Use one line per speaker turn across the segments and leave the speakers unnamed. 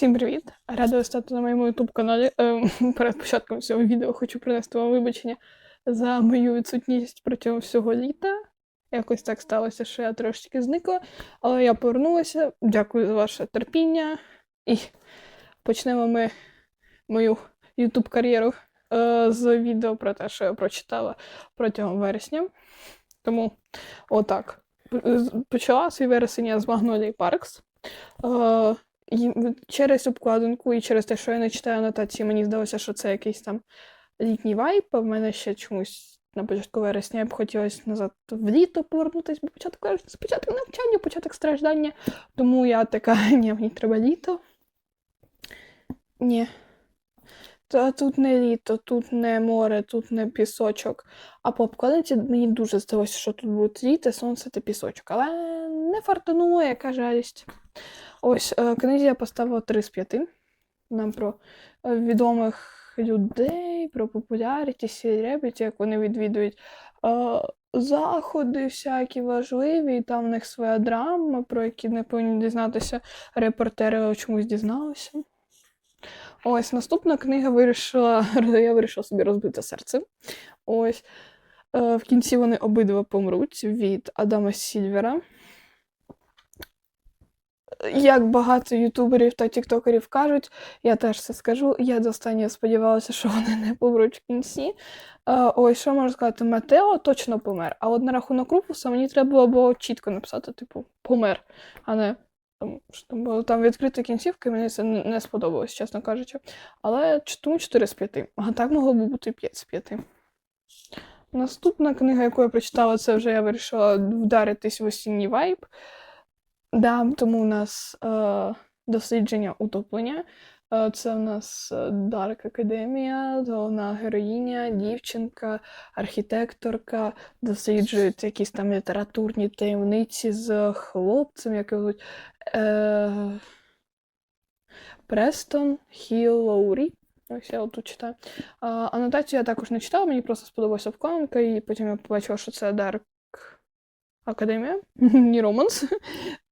Всім привіт! Рада стати на моєму youtube каналі. Е, перед початком цього відео хочу принести вам вибачення за мою відсутність протягом всього літа. Якось так сталося, що я трошечки зникла, але я повернулася. Дякую за ваше терпіння. І почнемо ми мою youtube кар'єру е, з відео про те, що я прочитала протягом вересня. Тому отак. Почала свій вересень я з Magnolia Parks. Через обкладинку і через те, що я не читаю анотації, мені здалося, що це якийсь там літній вайб, а в мене ще чомусь на початку вересня я б хотілося назад в літо повернутися, бо початок вересня, це початок навчання, початок страждання. Тому я така, ні, мені треба літо. Ні. Та тут не літо, тут не море, тут не пісочок. А по обкладинці мені дуже здалося, що тут буде літо, сонце та пісочок. Але не фартануло, яка жалість. Ось е, книзі я поставила 3 з 5. Нам про е, відомих людей, про популярність, селебріті, як вони відвідують е, заходи всякі важливі, і там в них своя драма, про які не повинні дізнатися репортери, чомусь дізналися. Ось наступна книга вирішила, я вирішила собі розбити серце. Ось в кінці вони обидва помруть від Адама Сільвера як багато ютуберів та тіктокерів кажуть, я теж це скажу. Я до сподівалася, що вони не помруть в кінці. Е, ой, що можу сказати? Матео точно помер. А от на рахунок Руфуса мені треба було чітко написати, типу, помер, а не там, що там було там відкрита кінцівка, мені це не сподобалось, чесно кажучи. Але тому 4 з 5. А так могло б бути 5 з 5. Наступна книга, яку я прочитала, це вже я вирішила вдаритись в осінній вайб. Да, тому у нас е, дослідження утоплення. Е, це у нас е, Дарк Академія, головна героїня, дівчинка, архітекторка, досліджують якісь там літературні таємниці з хлопцем, як звуть, е, Престон Хіллоурі. Ось я отут читаю. А, анотацію я також не читала, мені просто сподобалася обкладинка, і потім я побачила, що це Дарк Академія, не романс.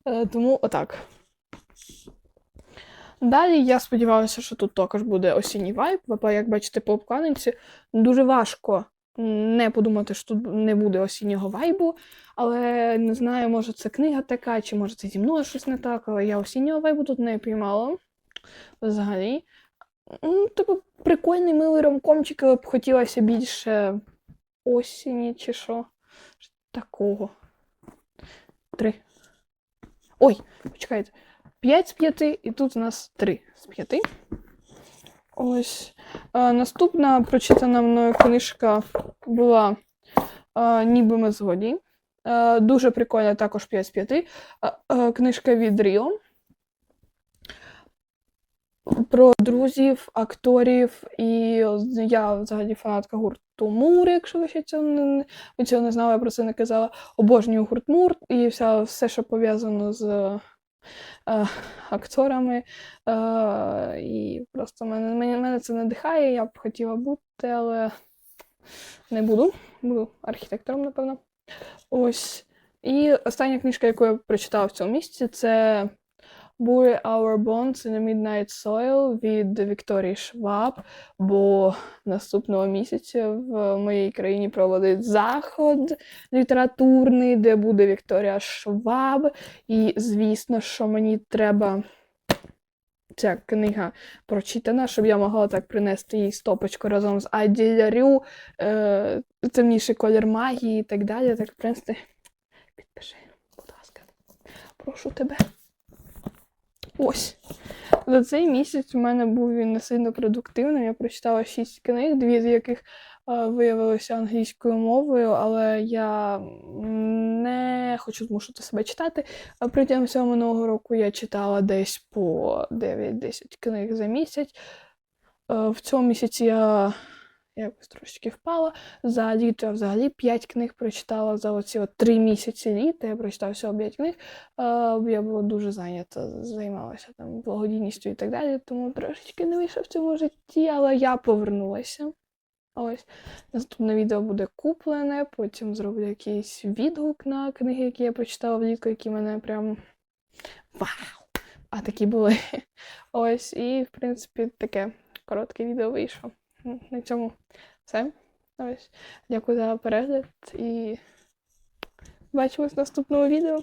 Е, Тому отак. Далі я сподівалася, що тут також буде осінній вайб, бо, як бачите, по обкладинці дуже важко не подумати, що тут не буде осіннього вайбу, але не знаю, може це книга така, чи може це зі мною щось не так, але я осіннього вайбу тут не піймала взагалі. Ну, Типу, прикольний милий ромкомчик, але б хотілося більше осені чи що. Такого. Три. Ой, почекайте. 5 з 5, і тут у нас 3 з 5. Ось. А, наступна прочитана мною книжка була а, Ніби ми згоді. А, дуже прикольна також 5 з 5. А, а, книжка від Ріо. Про друзів, акторів, і я взагалі фанатка гурту Мур, якщо ви ще цього не, ви цього не знали, я про це не казала. Обожнюю гурт Мур і вся, все, що пов'язано з е, акторами. Е, і просто мене, мене, мене це надихає, я б хотіла бути, але не буду. Буду архітектором, напевно. Ось. І остання книжка, яку я прочитала в цьому місці, це Bury Our Bones in a Midnight Soil від Вікторії Шваб, бо наступного місяця в моїй країні проводить заход літературний, де буде Вікторія Шваб. І, звісно, що мені треба ця книга прочитана, щоб я могла так принести їй стопочку разом з Аділярю, е, темніший колір магії і так далі. Так, в принципі, підпиши, будь ласка. Прошу тебе. Ось. За цей місяць у мене був він не сильно продуктивним. Я прочитала шість книг, дві з яких е, виявилися англійською мовою, але я не хочу змушувати себе читати. Протягом всього минулого року я читала десь по 9-10 книг за місяць. Е, В цьому місяці я якось трошечки впала. За літо я взагалі 5 книг прочитала за оці от 3 місяці літа. Я прочитала всього 5 книг. Е, Я була дуже зайнята, займалася там благодійністю і так далі, тому трошечки не вийшов в цьому житті, але я повернулася. Ось наступне відео буде куплене, потім зроблю якийсь відгук на книги, які я прочитала влітку, які мене прям вау! а такі були. Ось, і, в принципі, таке коротке відео вийшло. На цьому все. Ось. Дякую за перегляд і бачимось в наступному відео.